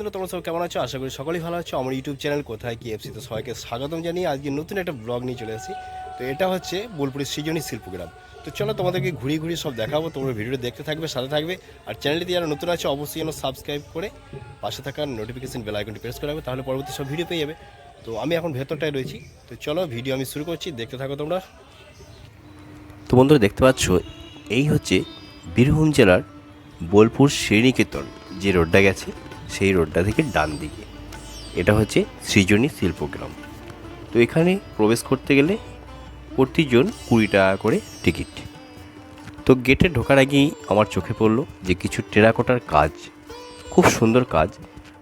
বন্ধুরা, তোমরা সব কেমন আছো? আশা করি সকলেই ভালো আছো। আমার ইউটিউব চ্যানেল কোথায় কি এফসি তো সবাইকে স্বাগতম জানিয়ে আজকে নতুন একটা ব্লগ নিয়ে চলে এসেছি। তো এটা হচ্ছে বোলপুরের সৃজনী শিল্পগ্রাম। তো চলো তোমাদেরকে ঘুরিয়ে ঘুরিয়ে সব দেখাবো। তোমরা ভিডিওটা দেখতে থাকবে, সাথে থাকবে। আর চ্যানেলটি যারা নতুন আছে, অবশ্যই যেন সাবস্ক্রাইব করে পাশে থাকা নোটিফিকেশন বেল আইকনটি প্রেস করে তাহলে পরবর্তী সব ভিডিও পেয়ে যাবে। তো আমি এখন ভেতরটায় রয়েছি। তো চলো ভিডিও আমি শুরু করছি। দেখতে থাকো তোমরা। তো বন্ধুরা, দেখতে পাচ্ছ, এই হচ্ছে বীরভূম জেলার বোলপুর শ্রীনিকেতন যে রোডটা গেছে। সেই রোডটা থেকে ডান দিকে। এটা হচ্ছে সৃজনী শিল্পগ্রাম। তো এখানে প্রবেশ করতে গেলে প্রতিজন কুড়ি টাকা করে টিকিট। তো গেটে ঢোকার আগেই আমার চোখে পড়ল যে কিছু টেরাকোটার কাজ। খুব সুন্দর কাজ।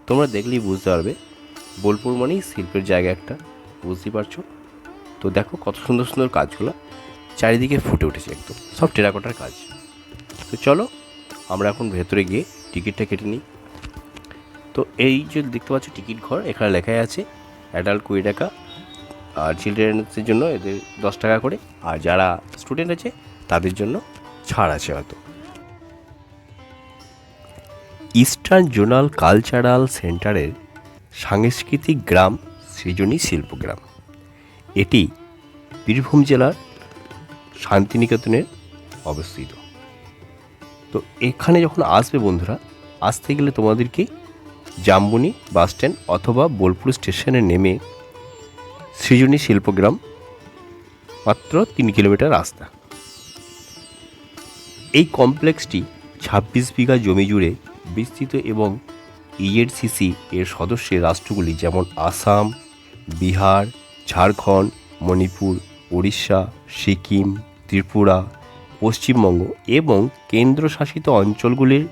তোমরা দেখলেই বুঝতে পারবে, বোলপুর মানেই শিল্পের জায়গা একটা। বুঝতেই পারছ? তো দেখো কত সুন্দর সুন্দর কাজগুলো চারিদিকে ফুটে উঠেছে একদম। সব টেরাকোটার কাজ। তো চলো, আমরা এখন ভেতরে গিয়ে টিকিটটা কেটে নিই। তো এই যে দেখতে পাচ্ছ টিকিট ঘর, এখানে লেখাই আছে অ্যাডাল্ট কুড়ি টাকা। আর চিলড্রেন্সের জন্য এদের দশ টাকা করে। আর যারা স্টুডেন্ট আছে, তাদের জন্য ছাড় আছে হয়তো। ইস্টার্ন জোনাল কালচারাল সেন্টারের সাংস্কৃতিক গ্রাম সৃজনী শিল্পগ্রাম। এটি বীরভূম জেলার শান্তিনিকেতনের অবস্থিত। তো এখানে যখন আসবে বন্ধুরা, আসতে গেলে তোমাদেরকে জাম্বুনি বাস স্ট্যান্ড অথবা বোলপুর স্টেশনে নেমে সৃজনী শিল্পগ্রাম, মাত্র তিন কিলোমিটার রাস্তা। এই কমপ্লেক্সটি ছাব্বিশ বিঘা জমি জুড়ে বিস্তৃত এবং ইএডসিসি এর সদস্যের রাষ্ট্রগুলি যেমন আসাম, বিহার, ঝাড়খণ্ড, মণিপুর, উড়িষ্যা, সিকিম, ত্রিপুরা, পশ্চিমবঙ্গ এবং কেন্দ্রশাসিত অঞ্চলগুলির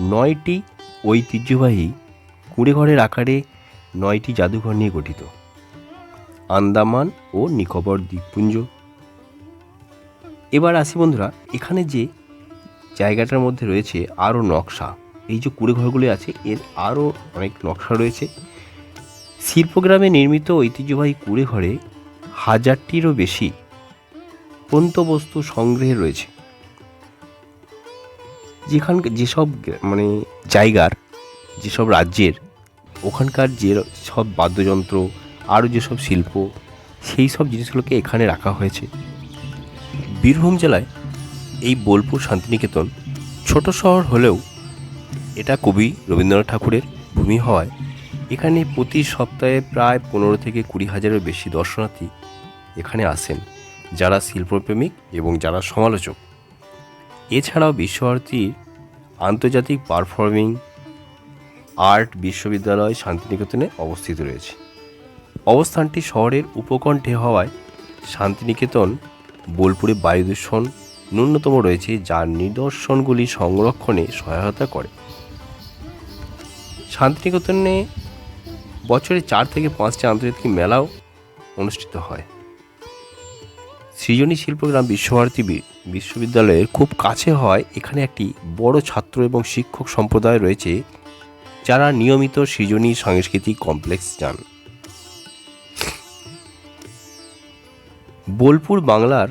নয়টি ঐতিহ্যবাহী কুড়েঘরের আকারে নয়টি জাদুঘর নিয়ে গঠিত। আন্দামান ও নিকোবর দ্বীপপুঞ্জ। এবার আসি বন্ধুরা, এখানে যে জায়গাটার মধ্যে রয়েছে আরও নকশা, এই যে কুড়েঘরগুলি আছে, এর আরও অনেক নকশা রয়েছে। শিল্পগ্রামে নির্মিত ঐতিহ্যবাহী কুড়েঘরে হাজারটিরও বেশি পন্তবস্তু সংগ্রহে রয়েছে। যেখান, যেসব মানে জায়গার, যেসব রাজ্যের ওখানকার যে সব বাদ্যযন্ত্র, আরও যেসব শিল্প, সেই সব জিনিসগুলোকে এখানে রাখা হয়েছে। বীরভূম জেলায় এই বোলপুর শান্তিনিকেতন ছোট শহর হলেও এটা কবি রবীন্দ্রনাথ ঠাকুরের ভূমি হওয়ায় এখানে প্রতি সপ্তাহে প্রায় পনেরো থেকে কুড়ি হাজারের বেশি দর্শনার্থী এখানে আসেন, যারা শিল্পপ্রেমিক এবং যারা সমালোচক। এছাড়াও বিশ্বভারতীর আন্তর্জাতিক পারফর্মিং আর্ট বিশ্ববিদ্যালয় শান্তিনিকেতনে অবস্থিত রয়েছে। অবস্থানটি শহরের উপকণ্ঠে হওয়ায় শান্তিনিকেতন, বোলপুরে বায়ু দূষণ ন্যূনতম রয়েছে যার নিদর্শনগুলি সংরক্ষণে সহায়তা করে। শান্তিনিকেতনে বছরে চার থেকে পাঁচটি আন্তর্জাতিক মেলাও অনুষ্ঠিত হয়। সৃজনী শিল্পগ্রাম বিশ্বভারতী বিশ্ববিদ্যালয়ের খুব কাছে হয় এখানে একটি বড় ছাত্র এবং শিক্ষক সম্প্রদায় রয়েছে। যারা নিয়মিত সৃজনী সাংস্কৃতিক কমপ্লেক্স যান বোলপুর বাংলার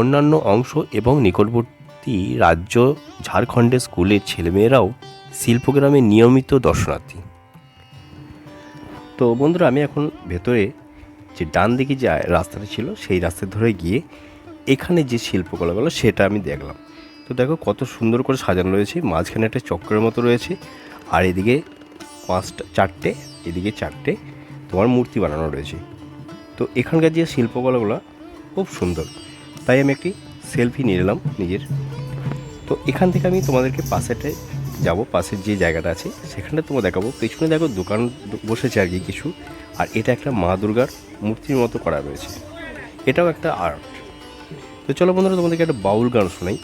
অন্যান্য অংশ এবং নিকটবর্তী রাজ্য ঝাড়খণ্ডের স্কুলের ছেলেমেয়েরাও শিল্পগ্রামে নিয়মিত দর্শনার্থী। তো বন্ধুরা, আমি এখন ভেতরে যে ডান দিকে যে রাস্তাটা ছিল, সেই রাস্তা ধরে গিয়ে এখানে যে শিল্পকলাগুলো সেটা আমি দেখলাম। তো দেখো কত সুন্দর করে সাজানো রয়েছে, মাঝখানে একটা চক্রের মতো রয়েছে। আর এদিকে পাঁচটা, চারটে, এদিকে চারটে তোমার মূর্তি বানানো রয়েছে। তো এখানকার যে শিল্পকলাগুলো খুব সুন্দর। তাই আমি একটি সেলফি নিয়ে নিলাম নিজের। তো এখান থেকে আমি তোমাদেরকে পাশেটায় যাব, পাশের যে জায়গাটা আছে, সেখানটা তোমার দেখাবো। পেছনে দেখো দোকান বসেছে আর কি কিছু। আর এটা একটা মা দুর্গার মূর্তির মতো করা রয়েছে। এটাও একটা আর্ট তো চলো বন্ধুরা, তোমাদেরকে একটা বাউল গান শোনাই।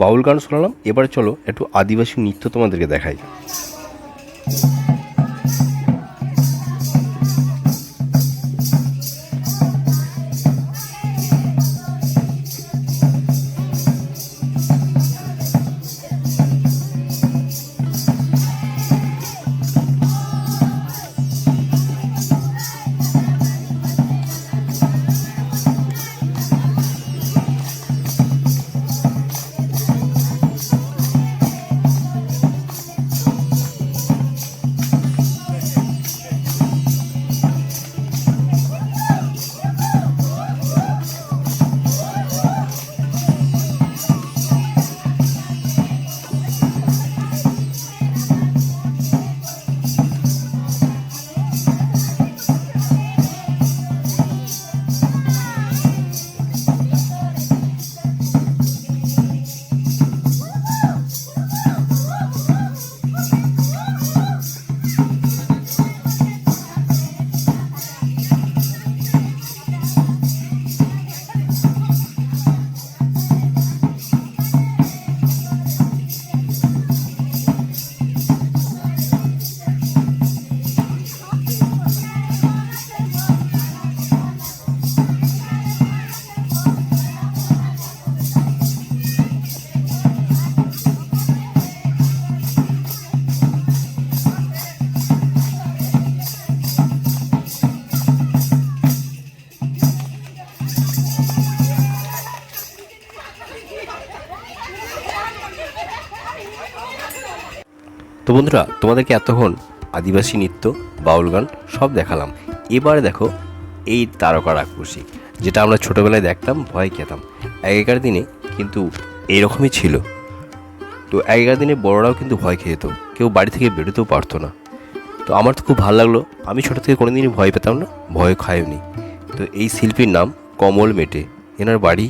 বাউল গান শোনালাম। এবারে চলো একটু আদিবাসী নৃত্য তোমাদেরকে দেখাই। তো বন্ধুরা, তোমাদেরকে এতক্ষণ আদিবাসী নৃত্য, বাউল গান সব দেখালাম। এবারে দেখো এই তারকা রাক্ষসী যেটা আমরা ছোটোবেলায় দেখতাম, ভয় খেতাম। আগেকার দিনে কিন্তু এইরকমই ছিল। তো আগেকার দিনে বড়রাও কিন্তু ভয় খেয়ে যেত, কেউ বাড়ি থেকে বেরোতেও পারতো না। তো আমার তো খুব ভালো লাগল, আমি ছোটো থেকে কোনোদিনই ভয় পেতাম না, ভয় খায়নি তো এই শিল্পীর নাম কমল মেটে, এনার বাড়ি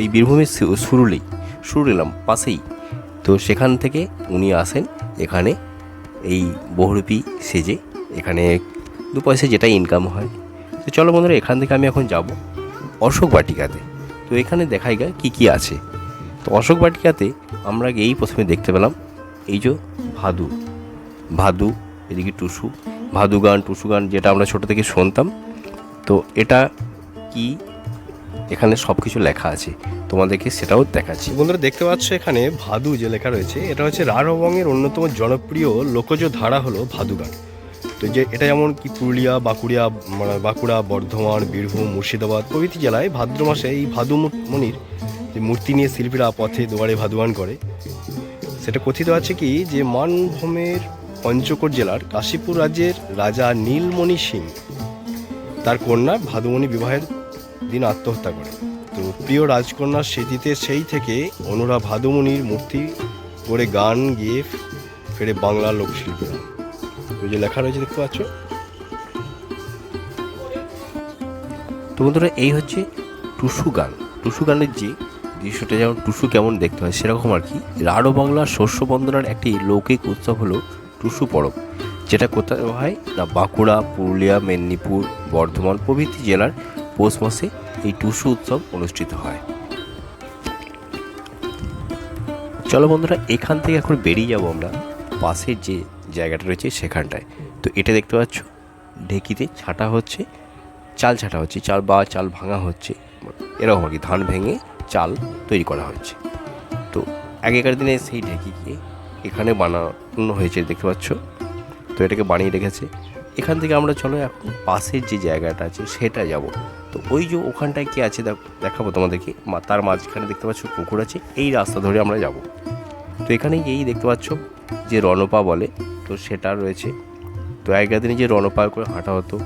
এই বীরভূমের সুরুলি সুরুলিলাম পাশেই। তো সেখান থেকে উনি আসেন এখানে এই বহুরূপী সেজে এখানে দু পয়সা যেটা ইনকাম হয়। তো চলো বন্ধুরা, এখান থেকে আমি এখন যাব অশোক বাটিকাতে। তো এখানে দেখাই গা কী কী আছে। তো অশোক বাটিকাতে আমরা এই প্রথমে দেখতে পেলাম এই যে ভাদু। ভাদু, এদিকে টুসু। ভাদু গান টুসু গান যেটা আমরা ছোটো থেকে শুনতাম। তো এটা কি এখানে সব কিছু লেখা আছে। তোমাদেরকে সেটাও দেখাচ্ছি। বন্ধুরা, দেখতে পাচ্ছ এখানে ভাদু যে লেখা রয়েছে, এটা হচ্ছে রাঢ়বঙ্গের অন্যতম জনপ্রিয় লোকজ ধারা হলো ভাদু গান। তো যে এটা যেমন কি পুরুলিয়া, বাঁকুড়িয়া মানে বাঁকুড়া, বর্ধমান, বীরভূম, মুর্শিদাবাদ প্রভৃতি জেলায় ভাদ্র মাসে এই ভাদু মনির যে মূর্তি নিয়ে শিল্পীরা পথে দুয়ারে ভাদুয়ান করে। সেটা কথিত আছে কি যে মানভূমের পঞ্চকোট জেলার কাশীপুর রাজ্যের রাজা নীলমণি সিং, তার কন্যা ভাদুমণি বিবাহের দিন আত্মহত্যা করে। তো প্রিয় রাজকন্যার স্মৃতিতে সেই থেকে অনুরা ভাদুমণির মূর্তি করে গান গিয়ে ফেরে বাংলার লোকশিল্পীরা ওই যে লেখা রয়েছে দেখতে পাচ্ছ? তো বন্ধুরা, এই হচ্ছে টুসু গান। টুসু গানের যে দৃশ্যটা যেমন টুসু কেমন দেখতে হয়, সেরকম আর কি। রাঢ় বাংলার শস্য বন্দনার একটি লৌকিক উৎসব হলো টুসু পরব, যেটা কোথায় হয়? না, বাঁকুড়া, পুরুলিয়া, মেদিনীপুর, বর্ধমান প্রভৃতি জেলার পৌষ মাসে এই টুসু উৎসব অনুষ্ঠিত হয়। চলো বন্ধুরা, এখান থেকে এখন বেরিয়ে যাব আমরা। পাশের যে জায়গাটা রয়েছে সেখানটায়। তো এটা দেখতে পাচ্ছ, ঢেকিতে ছাটা হচ্ছে, চাল ছাটা হচ্ছে, চাল বা চাল ভাঙা হচ্ছে। এরকম আর কি, ধান ভেঙে চাল তৈরি করা হচ্ছে। তো আগেকার দিনে সেই ঢেকিকে এখানে বানানো হয়েছে, দেখতে পাচ্ছ। তো এটাকে বানিয়ে রেখেছে এখান থেকে আমরা, চলো এখন পাশের যে জায়গাটা আছে সেটা যাব। তো ওই যে ওখানটায় কি আছে দেখ- দেখাবো তোমাদেরকে। তার মাঝখানে দেখতে পাচ্ছ পুকুর আছে, এই রাস্তা ধরে আমরা যাব। তো এখানে এই দেখতে পাচ্ছ যে রণপা বলে, তো সেটা রয়েছে। তো আগেকার দিনে যে রণপা করে হাঁটা হতো,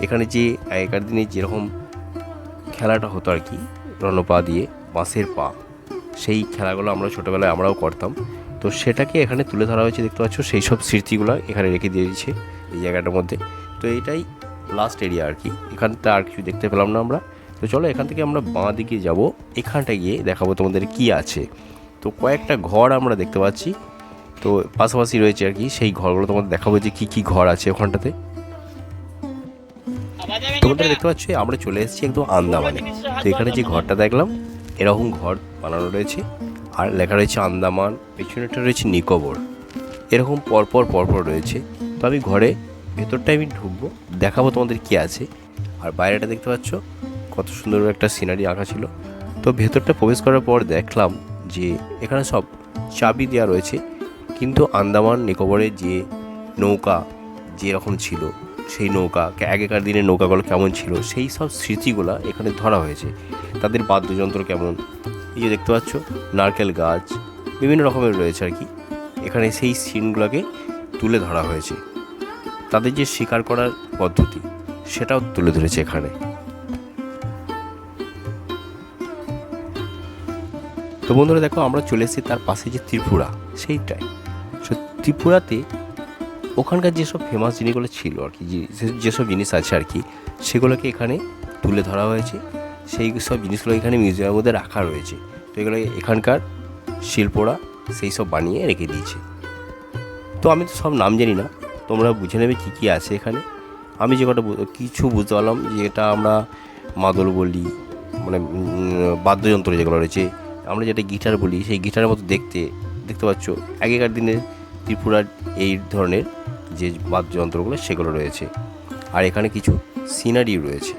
এখানে যে আগেকার দিনে যেরকম খেলাটা হতো আর কি, রণপা দিয়ে বাঁশের পা, সেই খেলাগুলো আমরা ছোটোবেলায় আমরাও করতাম। তো সেটাকে এখানে তুলে ধরা হয়েছে, দেখতে পাচ্ছ, সেই সব স্মৃতিগুলো এখানে রেখে দিয়েছে। এই জায়গাটার মধ্যে। তো এইটাই লাস্ট এরিয়া আর কি। এখানটা আর কিছু দেখতে পেলাম না আমরা। তো চলো এখান থেকে আমরা বাঁ দিকে যাব। এখানটা গিয়ে দেখাবো তোমাদের কি আছে। তো কয়েকটা ঘর আমরা দেখতে পাচ্ছি। তো পাশাপাশি রয়েছে আর কি। সেই ঘরগুলো তোমাদের দেখাবো যে কী কী ঘর আছে ওখানটাতে। তোমাদের দেখতে পাচ্ছ, আমরা চলে এসেছি একদম আন্দামানে। তো এখানে যে ঘরটা দেখলাম, এরকম ঘর বানানো রয়েছে। আর লেখা রয়েছে আন্দামান পেছনেটা রয়েছে নিকোবর। এরকম পরপর পরপর রয়েছে। তো আমি ঘরে ভেতরটায় আমি ঢুকবো, দেখাবো তোমাদের কি আছে। আর বাইরেটা দেখতে পাচ্ছ, কত সুন্দর একটা সিনারি আঁকা ছিল। তো ভেতরটা প্রবেশ করার পর দেখলাম যে এখানে সব চাবি দেওয়া রয়েছে, কিন্তু আন্দামান নিকোবরের যে নৌকা যেরকম ছিল, সেই নৌকা, আগেকার দিনের নৌকাগুলো কেমন ছিল, সেই সব স্মৃতিগুলো এখানে ধরা হয়েছে। তাদের বাদ্যযন্ত্র কেমন? এই যে দেখতে পাচ্ছ, নারকেল গাছ, বিভিন্ন রকমের রয়েছে আর কি। এখানে সেই সিনগুলোকে তুলে ধরা হয়েছে। তাদের যে শিকার করার পদ্ধতি, সেটাও তুলে ধরেছে এখানে। তো বন্ধুরা দেখো, আমরা চলে এসেছি তার পাশে যে ত্রিপুরা, সেইটাই। সো ত্রিপুরাতে ওখানকার যেসব ফেমাস জিনিসগুলো ছিল আর কি যেসব জিনিস আছে আর কি, সেগুলোকে এখানে তুলে ধরা হয়েছে। সেই সব জিনিসগুলো এখানে মিউজিয়ামের মধ্যে রাখা রয়েছে। তো এগুলো এখানকার শিল্পরা সেই সব বানিয়ে রেখে দিয়েছে। তো আমি তো সব নাম জানি না। তোমরা বুঝে নেবে কী কী আছে এখানে। আমি যে কটা কিছু বুঝতে পারলাম যে এটা আমরা মাদল বলি মানে বাদ্যযন্ত্র যেগুলো রয়েছে, আমরা যেটা গিটার বলি, সেই গিটারের মতো দেখতে দেখতে পাচ্ছ। আগেকার দিনে ত্রিপুরার এই ধরনের যে বাদ্যযন্ত্রগুলো, সেগুলো রয়েছে। আর এখানে কিছু সিনারি রয়েছে।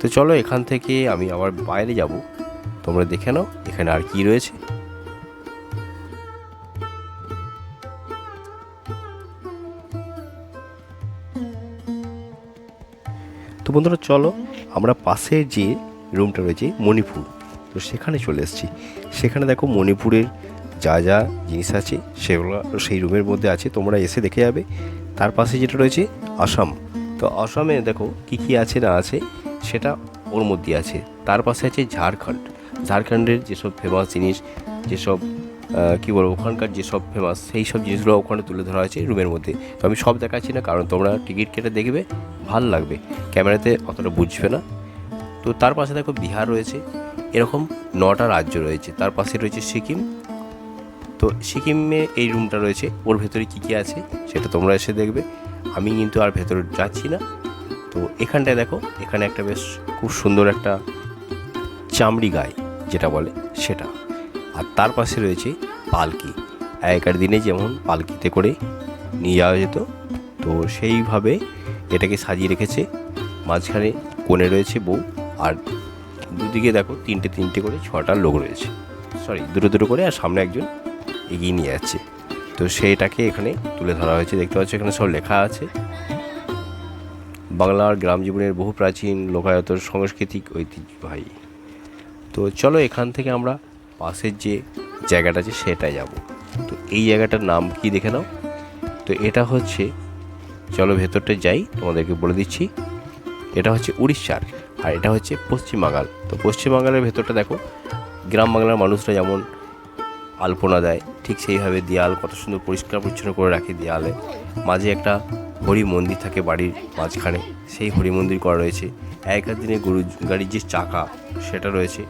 তো চলো এখান থেকে আমি আবার বাইরে যাব। তোমরা দেখে নাও এখানে আর কি রয়েছে। তো বন্ধুরা চলো, আমরা পাশে যে রুমটা রয়েছে মণিপুর, তো সেখানে চলে এসেছি। সেখানে দেখো মণিপুরের যা যা জিনিস আছে, সেগুলো সেই রুমের মধ্যে আছে, তোমরা এসে দেখে যাবে। তার পাশে যেটা রয়েছে, আসাম। তো আসামে দেখো কী কী আছে না আছে, সেটা ওর মধ্যে আছে। তার পাশে আছে ঝাড়খণ্ড। ঝাড়খণ্ডের যেসব ফেমাস জিনিস, যেসব কী বলব, ওখানকার যেসব ফেমাস সেই সব জিনিসগুলো ওখানে তুলে ধরা হয়েছে রুমের মধ্যে। তো আমি সব দেখাচ্ছি না, কারণ তোমরা টিকিট কেটে দেখবে, ভালো লাগবে। ক্যামেরাতে অতটা বুঝবে না। তো তার পাশে দেখো বিহার রয়েছে। এরকম নটা রাজ্য রয়েছে। তার পাশে রয়েছে সিকিম। তো সিকিমে এই রুমটা রয়েছে। ওর ভেতরে কী কী আছে, সেটা তোমরা এসে দেখবে। আমি কিন্তু আর ভেতরে যাচ্ছি না। তো এখানটায় দেখো, এখানে একটা বেশ খুব সুন্দর একটা চামড়ি গায়ে, যেটা বলে সেটা। আর তার পাশে রয়েছে পালকি। আগেকার দিনে যেমন পালকিতে করে নিয়ে যাওয়া যেত, তো সেইভাবে এটাকে সাজিয়ে রেখেছে। মাঝখানে কোণে রয়েছে বউ আর দুদিকে দেখো তিনটে তিনটে করে ছটা লোক রয়েছে। সরি দুটো দুটো করে আর সামনে একজন এগিয়ে নিয়ে যাচ্ছে। তো সেইটাকে এখানে তুলে ধরা হয়েছে। দেখতে পাচ্ছ এখানে সব লেখা আছে। বাংলার গ্রাম জীবনের বহু প্রাচীন লোকায়ত সাংস্কৃতিক ঐতিহ্যবাহী। তো চলো এখান থেকে আমরা পাশের যে জায়গাটা আছে সেটাই যাব। তো এই জায়গাটার নাম কি দেখে নাও? তো এটা হচ্ছে, চলো ভেতরটা যাই, তোমাদেরকে বলে দিচ্ছি। এটা হচ্ছে উড়িষ্যার, আর এটা হচ্ছে পশ্চিমবাংলার তো পশ্চিমবাংলার ভেতরটা দেখো, গ্রাম বাংলার মানুষরা যেমন আলপনা দেয়, ঠিক সেইভাবে দেয়াল কত সুন্দর পরিষ্কার পরিচ্ছন্ন করে রাখে দেয়ালে। মাঝে একটা হরি মন্দির থাকে বাড়ির মাঝখানে, সেই হরি মন্দির করা রয়েছে। আগেকার দিনে গরু গাড়ির যে চাকা, সেটা রয়েছে।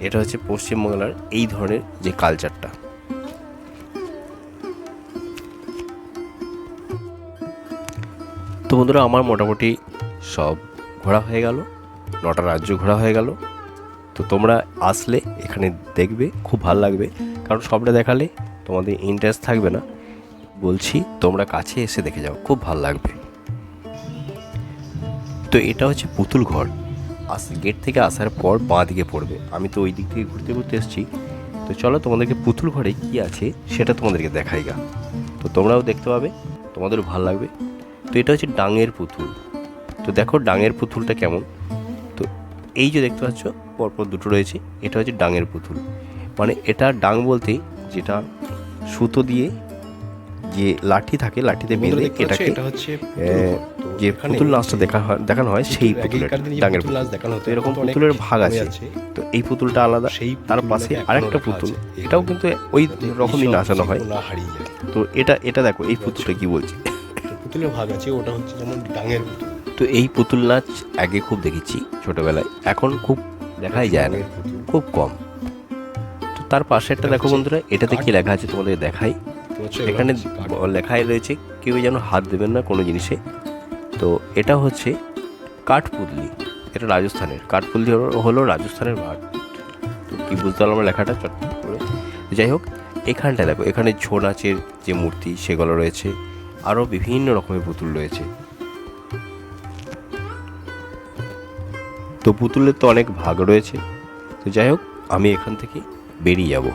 এটা হচ্ছে পশ্চিমবাংলার এই ধরনের যে কালচারটা তো বন্ধুরা, আমার মোটামুটি সব ঘোরা হয়ে গেল, নটা রাজ্য ঘোরা হয়ে গেল। তো তোমরা আসলে এখানে দেখবে, খুব ভালো লাগবে। কারণ সবটা দেখালে তোমাদের ইন্টারেস্ট থাকবে না। বলছি, তোমরা কাছে এসে দেখে যাও, খুব ভালো লাগবে। তো এটা হচ্ছে পুতুল ঘর। আস গেট থেকে আসার পর বাঁ দিকে পড়বে। আমি তো ওই দিক থেকে ঘুরতে ঘুরতে এসেছি। তো চলো তোমাদেরকে পুতুল ঘরে কি আছে সেটা তোমাদেরকে দেখাই গা। তো তোমরাও দেখতে পাবে, তোমাদেরও ভালো লাগবে। তো এটা হচ্ছে ডাঙের পুতুল। তো দেখো ডাঙের পুতুলটা কেমন। তো এই যে দেখতে পাচ্ছ, পরপর দুটো রয়েছে। এটা হচ্ছে ডাঙের পুতুল। মানে এটা ডাং বলতে যেটা সুতো দিয়ে যে লাঠি থাকে লাঠিতে বেঁধে এটাকে যে পুতুল নাচটা দেখা হয় দেখানো হয় সেই পুতুলের ডাঙের পুতুল দেখানো হতো এরকম পুতুলের ভাগ আছে। তো এই পুতুলটা আলাদা সেই তার পাশে আরেকটা পুতুল। এটাও কিন্তু ওই রকমই নাচানো হয়। তো এটা এটা দেখো এই পুতুলটা কি বলছে? পুতুলের ভাগ আছে ওটা হচ্ছে যেমন ডাঙের পুতুল। তো এই পুতুল নাচ আগে খুব দেখেছি ছোটবেলায় এখন খুব দেখাই যায় না খুব কম। তো তার পাশে একটা দেখো বন্ধুরা এটাতে কি লেখা আছে তোমাদের দেখাই। এখানে। লেখাই রয়েছে কেউ যেন হাত দেবেন না কোনো জিনিসে। তো এটা হচ্ছে কাঠপুতলি এটা রাজস্থানের। কাঠপুতলি হলো- হলো রাজস্থানের ভাট। তো কী বুঝতে পারলাম লেখাটা? চট করে। যাই হোক এখানটা দেখো এখানে ছৌ নাচের যে মূর্তি সেগুলো রয়েছে। আরও বিভিন্ন রকমের পুতুল রয়েছে। তো পুতুলের তো অনেক ভাগ রয়েছে। তো যাই হোক আমি এখান থেকে বেরিয়ে যাব।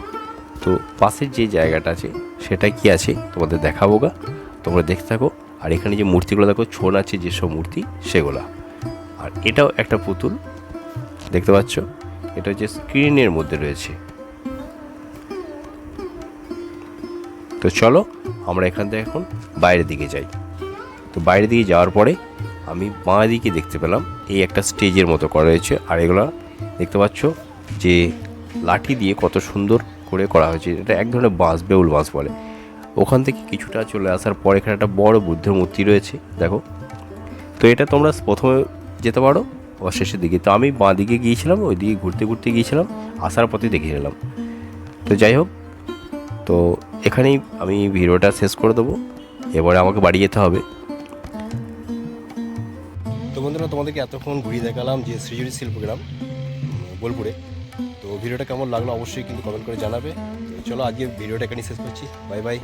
তো পাশের যে জায়গাটা আছে সেটা কি আছে? তোমাদের দেখাবো গা। তোমরা দেখতে থাকো। আর এখানে যে মূর্তিগুলো, দেখো, ছৌ আছে যেসব মূর্তি, সেগুলা। আর এটাও একটা পুতুল, দেখতে পাচ্ছ? এটা হচ্ছে স্ক্রিনের মধ্যে রয়েছে। তো চলো, আমরা এখান থেকে এখন বাইরের দিকে যাই। তো বাইরের দিকে যাওয়ার পরে, আমি বাঁ দিকে দেখতে পেলাম, এই একটা স্টেজের মতো করা রয়েছে। আর এগুলো দেখতে পাচ্ছ যে লাঠি দিয়ে কত সুন্দর করে করা হয়েছে। এটা এক ধরনের বাঁশ, বেউল বাঁশ বলে। ওখান থেকে কিছুটা চলে আসার পর এখানে একটা বড় বুদ্ধের মূর্তি রয়েছে, দেখো। তো এটা তোমরা প্রথমে যেতে পারো ও শেষের দিকে। তো আমি বাঁ দিকে গিয়েছিলাম, ওই দিকে ঘুরতে ঘুরতে গিয়েছিলাম, আসার পথে দেখে নিলাম তো যাই হোক, তো এখানেই আমি ভিডিওটা শেষ করে দেবো। এবারে আমাকে বাড়ি যেতে হবে। তো বন্ধুরা, তোমাদেরকে এতক্ষণ ঘুরিয়ে দেখালাম যে সৃজনী শিল্পগ্রাম বোলপুরে। ভিডিওটা কেমন লাগল অবশ্যই কিন্তু কমেন্ট করে জানাবে। চলো আজকে ভিডিওটা এখানেই শেষ করছি। Bye bye